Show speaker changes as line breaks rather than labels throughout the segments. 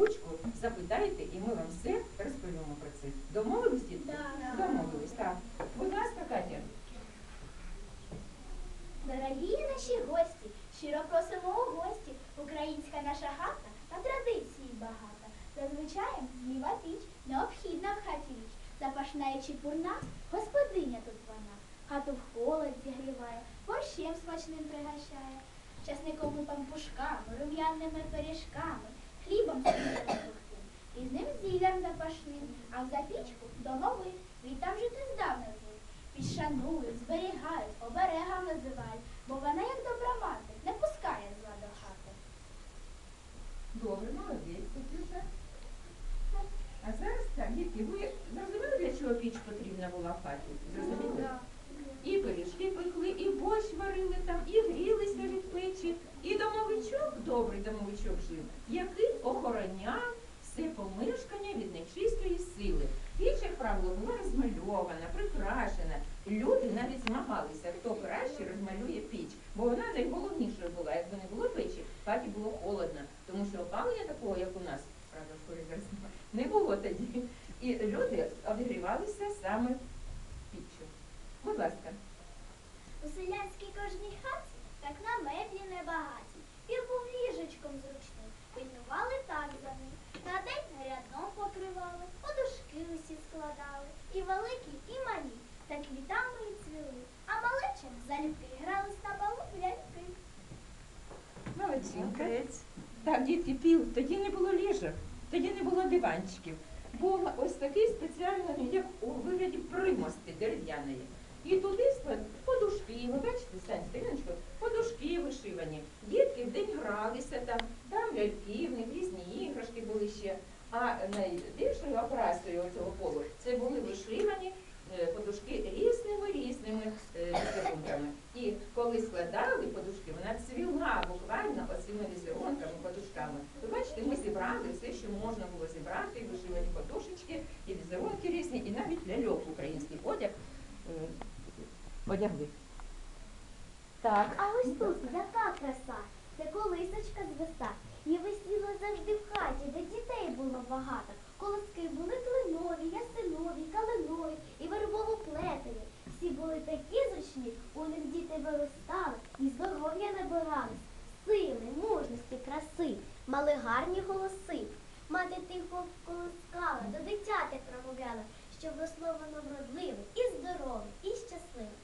ручку, запитайте, і ми вам все розповімо про це. Домовились, дітки?
Да.
Домовились, так. Будь ласка, Катя.
Дорогі наші гості, щиро просимо у гості. Українська наша хата на традиції багата. Зазвичай зліва піч, необхідна в хаті річ. Запашна і чепурна, господиня тут вона. Хату в холод зігріває, борщем смачним пригощає. Часниковими пампушками, рум'яними пиріжками, хлібом різним зіллям запашним, а в запічку домових, від там жити здавна звик. Підшанують, зберігають, оберегам називають, бо вона, як добра мати, не пускає зла до хати.
Добре, молодець, Катюша. А зараз так, дітки, ви зрозуміли, для чого піч потрібна була в хаті? Зрозуміли? І пиріжки пекли, і борщ варили там, і грілися від печі, і домовичок, добрий домовичок жив, який охороняв все помешкання від нечистої сили. Як правило, була розмальована, прикрашена. Люди навіть змагалися, хто краще розмалює піч, бо вона найголовнішою була. Якби не було печі, хаті було холодно, тому що опалення такого, як у нас, правда, в школі не було тоді. І люди обігрівалися саме піччю. Будь ласка.
У селянській кожній хаті так на меблі небагаті. Пір був ліжечком зручним, пильнували так за ним. На день нарядном покривали, подушки усі складали, і великі, і малі, та квітами і цвіли. А залюбки грались на балу в ляльки.
Молодчинка. Так, дітки, пів, тоді не було ліжок, тоді не було диванчиків. Був ось такий спеціальний, як у вигляді примости дерев'яної. І туди склад подушки, ви бачите, Сань, сторіночку, подушки вишивані. Дітки вдень гралися там, там ляльки, в них різні іграшки були ще. А найбільшою окрасою цього полу це були вишивані е, подушки різними різними візерунками. І коли складали подушки, вона цвіла буквально оцими візерунками, подушками. Ви бачите, ми зібрали все, що можна було зібрати, вишивані подушечки, і візерунки різні, і навіть ляльок український одяг е, одягли. Так.
А ось тут яка краса, це колисочка з виста. І висіла завжди в хаті, де дітей було багато. Колоски були клинові, ясинові, калинові і вербово-плетені. Всі були такі зручні, у них діти виростали і здоров'я набирались. Сили, мужності, краси, мали гарні голоси. Мати тихо колоскала, до дитяти промовляла, щоб росло воно вродливе, і здорове, і щасливе.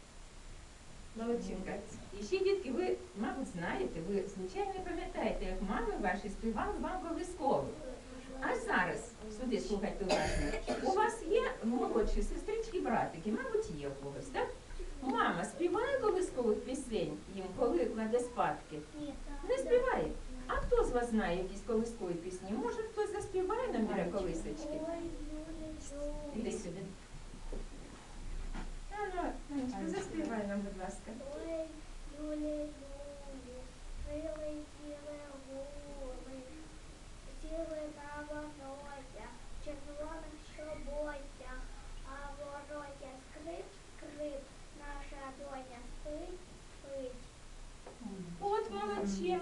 Молодчинка. І ще, дітки, ви, мабуть, знаєте, ви звичайно пам'ятаєте, як мами ваші співали вам колисково. А зараз, сюди слухайте уважно, у вас є молодші сестрички, братики, мабуть, є у когось, так? Мама співає колискових пісень їм, коли кладе спадки?
Ні,
Не співає. Вас знає якісь колискові пісні? Може, хтось заспіває нам біля колисочки? Іди сюди. А, ну, Анечка, заспівай нам, будь ласка.
Ой,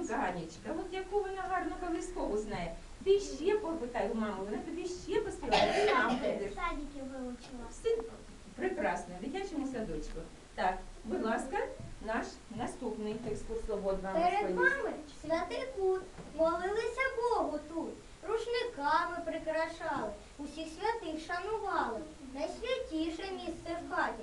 молодчинка, Анечка, от яку вона гарну колискову знає. Ти ще попитай у маму, вона тобі ще поспіває, ти нам будеш.
Садики вивчила.
Все прекрасно, в дитячому садочку. Так, будь ласка, наш наступний екскурсовод вам
Перед
розповість.
вами святий кут, молилися Богу тут, рушниками прикрашали, усіх святих шанували. Найсвятіше місце в хаті,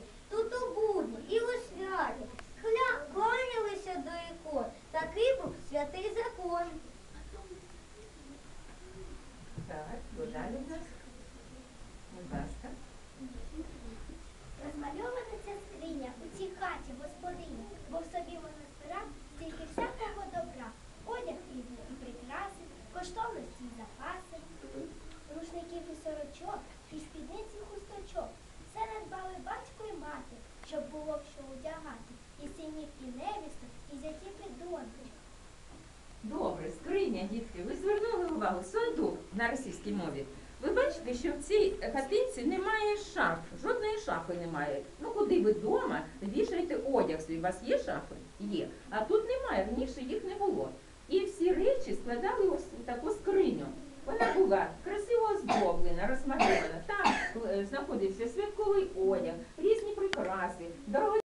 на російській мові. Ви бачите, що в цій хатинці немає шаф, жодної шафи немає. Ну куди ви вдома вішаєте одяг свій? У вас є шафи? Є. А тут немає, раніше їх не було. І всі речі складали ось таку скриню. Вона була красиво оздоблена, розмальована. Там е, знаходився святковий одяг, різні прикраси, дорога